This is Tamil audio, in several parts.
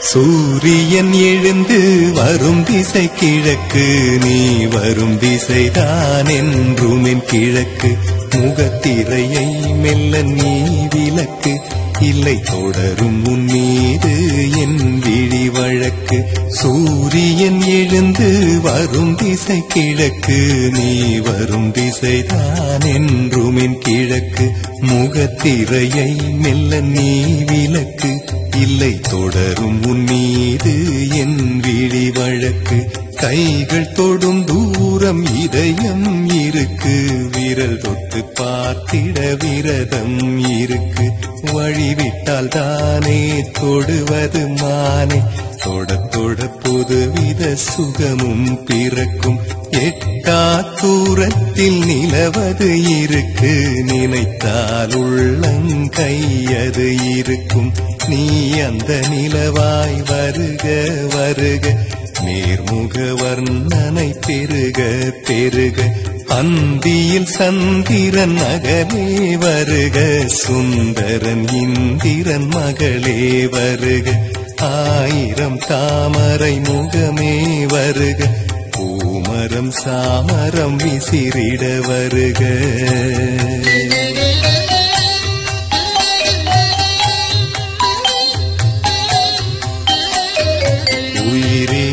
சூரியன் எழுந்து வரும் திசை கிழக்கு நீ வரும் திசைதான் என்றும் என் கிழக்கு. முகத்திரையை மெல்ல நீ விளக்கு. இல்லை தொடரும் உன் மீது என் விழி வழக்கு சூரியன் எழுந்து வரும் திசை கிழக்கு. நீ வரும் திசைதான் என்றும் என் கிழக்கு. முகத்திரையை மெல்ல நீ விளக்கு. இல்லை தொடரும் உன் மீது என் விழி வழக்கு கைகள் தொடும் தூ தூரம் இதயம் இருக்கு. விரல் தொட்டு பார்த்திட விரதம் இருக்கு. வழிவிட்டால் தானே தொடுவது மானே. தொட தொட புதுவித சுகமும் பிறக்கும். எட்டா தூரத்தில் நிலவது இருக்கு. நினைத்தால் உள்ளங்கையது இருக்கும். நீ அந்த நிலவாய் வருக வருக. நேர்முக வர்ணனை பெருக பெருக. அந்தியில் சந்திரன் மகளே வருக. சுந்தரன் இந்திரன் மகளே வருக. ஆயிரம் தாமரை முகமே வருக. பூமரம் சாமரம் விசிறிட வருக. உயிரே உயிரே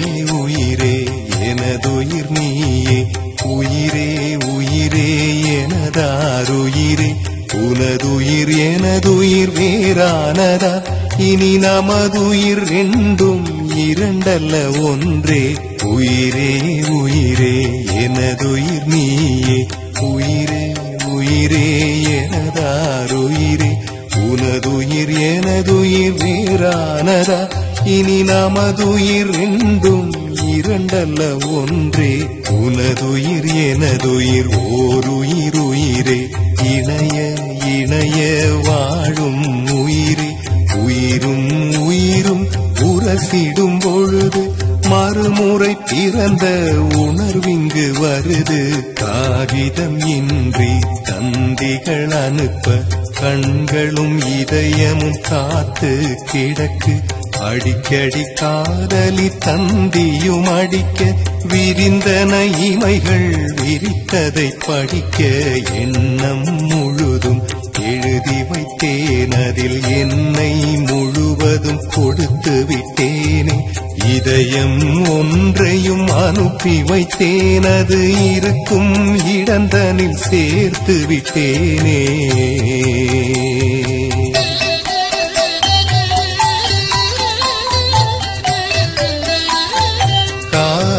உயிர் நீயே உயிரே உயிரே எனதாருயிரே. உனதுயிர் எனதுயிர் வேறானதா? இனி நமதுயிர் ரெண்டும் இரண்டல்ல ஒன்றே. உயிரே உயிரே எனதுயிர் நீயே. உயிரே உயிரே எனதாருயிரே. உனதுயிர் எனதுயிர் வேறானதா? இனி நமதுயிர் ரெண்டும் இரண்டல்ல ஒன்றே உனதுயிர் எனதுயிர் ஓருயிருயிரே. இணைய இணைய வாழும் உயிரே. உயிரும் உயிரும் உரசிடும் பொழுது மறுமுறை பிறந்த உணர்விங்கு வருது. காகிதம் இன்றி தந்திகள் அனுப்ப கண்களும் இதயமும் காத்து கிடக்கு. அடிக்கடி காதலி தந்தியும் அடிக்க விரிந்தன இமைகள் விரித்ததை படிக்க எண்ணம் முழுதும் எழுதி வைத்தேன். அதில் என்னை முழுவதும் கொடுத்து விட்டேனே. இதயம் ஒன்றையும் அனுப்பி வைத்தேன். அது இருக்கும் இடந்தனில் சேர்த்து விட்டேனே.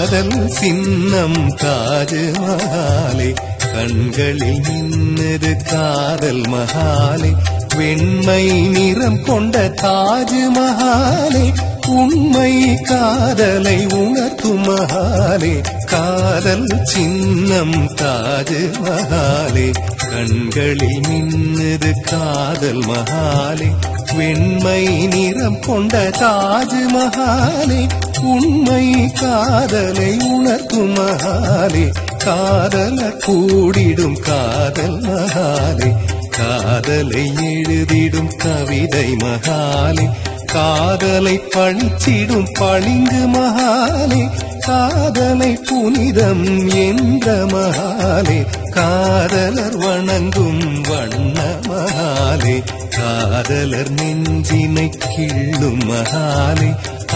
காதல் சின்னம் தாஜமகாலே கண்களில் நின்னது காதல் மகாலே. வெண்மை நிறம் கொண்ட தாஜ்மஹாலே உண்மை காதலை உணர்த்தும் மகாலே. காதல் சின்னம் தாஜ்மஹாலே கண்களில் நின்னது காதல் மகாலே. வெண்மை நிறம் கொண்ட தாஜ்மஹாலே உண்மை காதலை உணர்த்தும் மகாலே காதலர் கூடிடும் காதல் மகாலே காதலை எழுதிடும் கவிதை மகாலே காதலை பழிச்சிடும் பளிங்கு மகாலே காதலை புனிதம் என்ற மகாலே காதலர் வணங்கும் வண்ண மகாலே காதலர் நெஞ்சினை கிள்ளும் மகாலே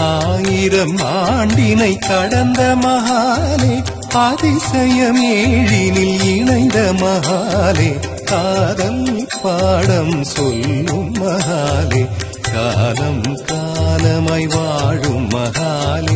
ஆயிரம் ஆண்டினை கடந்த மகாலே அதிசயம் ஏழினில் இணைந்த மகாலே காதல் பாடம் சொல்லும் மகாலே காலம் காலமாய் வாழும் மகாலே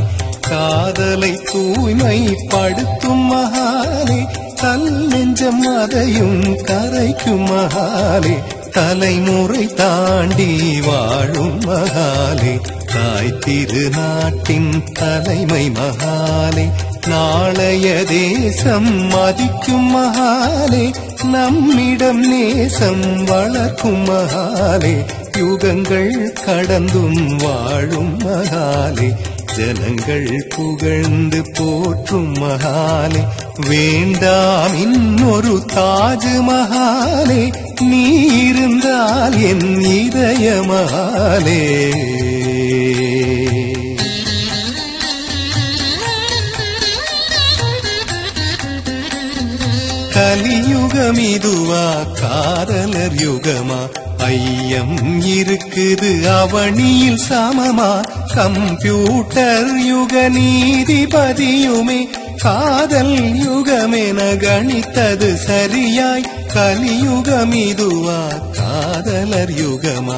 காதலை தூய்மைப்படுத்தும் மகாலே கல் நெஞ்சம் அதையும் கரைக்கும் மகாலே தலைமுறை தாண்டி வாழும் மகாலே தாய் திருநாட்டின் தலைமை மகாலே நாளைய தேசம் மதிக்கும் மகாலே நம்மிடம் நேசம் வளர்க்கும் மகாலே யுகங்கள் கடந்தும் வாழும் மகாலே ஜனங்கள் புகழ்ந்து போற்றும் மகாலே வேண்டாம் இன்னொரு தாஜ் மகாலே நீ இருந்தால் என் இதய மகாலே. கலியுகம் இதுவா காதலர் யுகமா? ஐயம் இருக்குது அவனியில் சமமா? கம்ப்யூட்டர் யுக நீதிபதியுமே காதல் யுகமென கணித்தது சரியாய் கலியுகம் இதுவா காதலர் யுகமா?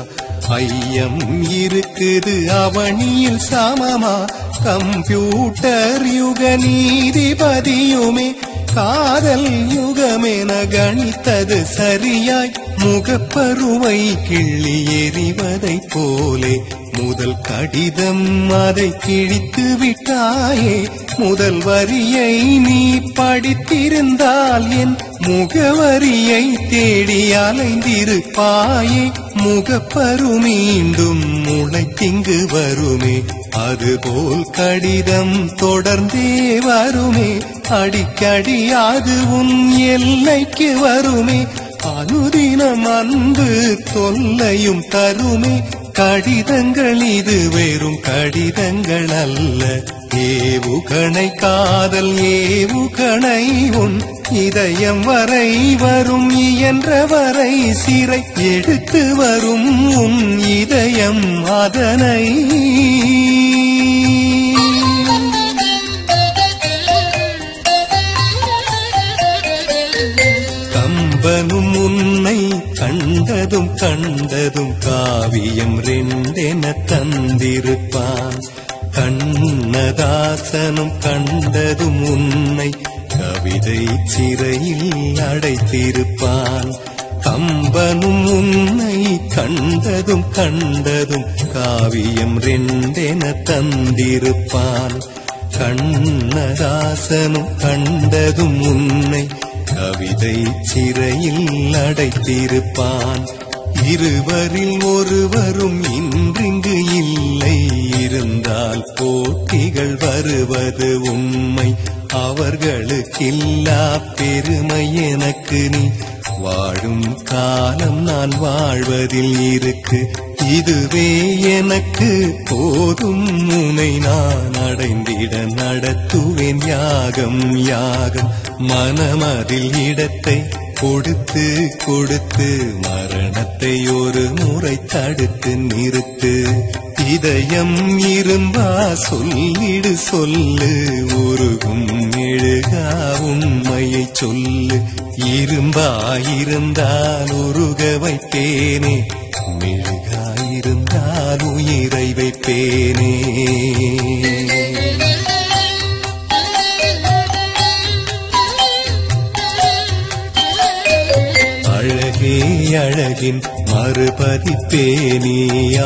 ஐயம் இருக்குது அவனியில் சமமா? கம்ப்யூட்டர் யுக நீதிபதியுமே காதல் யுகமென கணித்தது சரியாய். முகப்பருவை கிள்ளி எறிவதைப் போலே. முதல் கடிதம் அதை கிழித்து விட்டாயே. முதல் வரியை நீ படித்திருந்தால் என் முகவரியை தேடி அலைந்திருப்பாயே. முகப்பரு மீண்டும் முளைத்திங்கு வருமே. அதுபோல் கடிதம் தொடர்ந்தே வருமே. அடிக்கடி அது உன் எல்லைக்கு வருமே. அனுதினம் அன்பு தொல்லையும் தருமே. கடிதங்கள் இது வெறும் கடிதங்கள் அல்ல. ஏவுகணை காதல் ஏவுகணை உன். இதயம் வரை வரும் இயன்ற வரை சிறை. எடுத்து வரும் உன் இதயம் அதனை கம்பனும் உன்னை கண்டதும் கண்டதும் காவியம் ரெண்டென தந்திருப்பான். கண்ணதாசனும் கண்டதும் உன்னை கவிதை சிறையில் அடைத்திருப்பான். கம்பனும் உன்னை கண்டதும் கண்டதும் காவியம் ரெண்டென தந்திருப்பான். கண்ணதாசனும் கண்டதும் உன்னை கவிதை சிறையில் அடைத்திருப்பான். இருவரில் ஒருவரும் இன்றிங்கு இல்லை. இருந்தால் போட்டிகள் வருவது உண்மை. அவர்களுக்கில்லா பெருமை எனக்கு நீ. வாழும் காலம் நான் வாழ்வதில் இருக்கு. இதுவே எனக்கு போதும். முனை நான் அடைந்திட நடத்துவேன் யாகம் யாகம். மனமதில் இடத்தை கொடுத்து கொடுத்து மரணத்தை ஒரு முறை தடுத்து நிறுத்து. இதயம் இரும்பா சொல்லிடு சொல்லு உருகும் எழுகா உண்மையை சொல்லு. இரும்பா இருந்தால் உருக வைப்பேனே மெழுகா இருந்தால் உயிரை வைப்பேனே. அழகே அழகின் மறுபதிப்பே நீ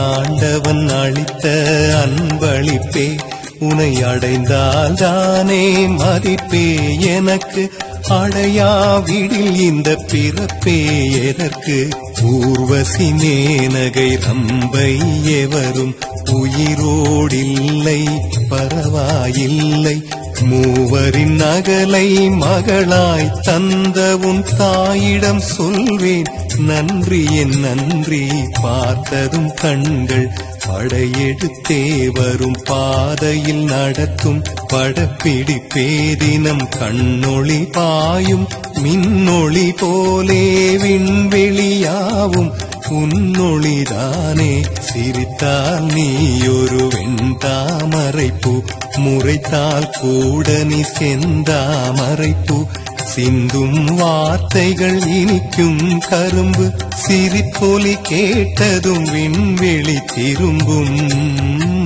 ஆண்டவன் அளித்த அன்பளிப்பே உனை அடைந்தால் தானே மதிப்பே எனக்கு அடையாவிடில் இந்த பிறப்பே எதற்கு ஊர்வசி மேனகை ரம்பை எவரும் உயிரோடில்லை பரவாயில்லை. மூவரின் நகலை மகளாய் தந்த உன் தாயிடம் சொல்வேன் நன்றி என் நன்றி. பார்த்ததும் கண்கள் படையெடுத்தே வரும் பாதையில் நடத்தும் படப்பிடிப்பே தினம் கண்ணொளி பாயும் மின்னொளி போலே விண்வெளியாவும் உன்னொளிதானே. சிரித்தால் நீ ஒரு வெண்தாமரைப்பு முறைத்தால் கூட நீ செந்தாமரைப்பு சிந்தும் வார்த்தைகள் இனிக்கும் கரும்பு சிரிப்பொலி கேட்டதும் விண்வெளி திரும்பும்.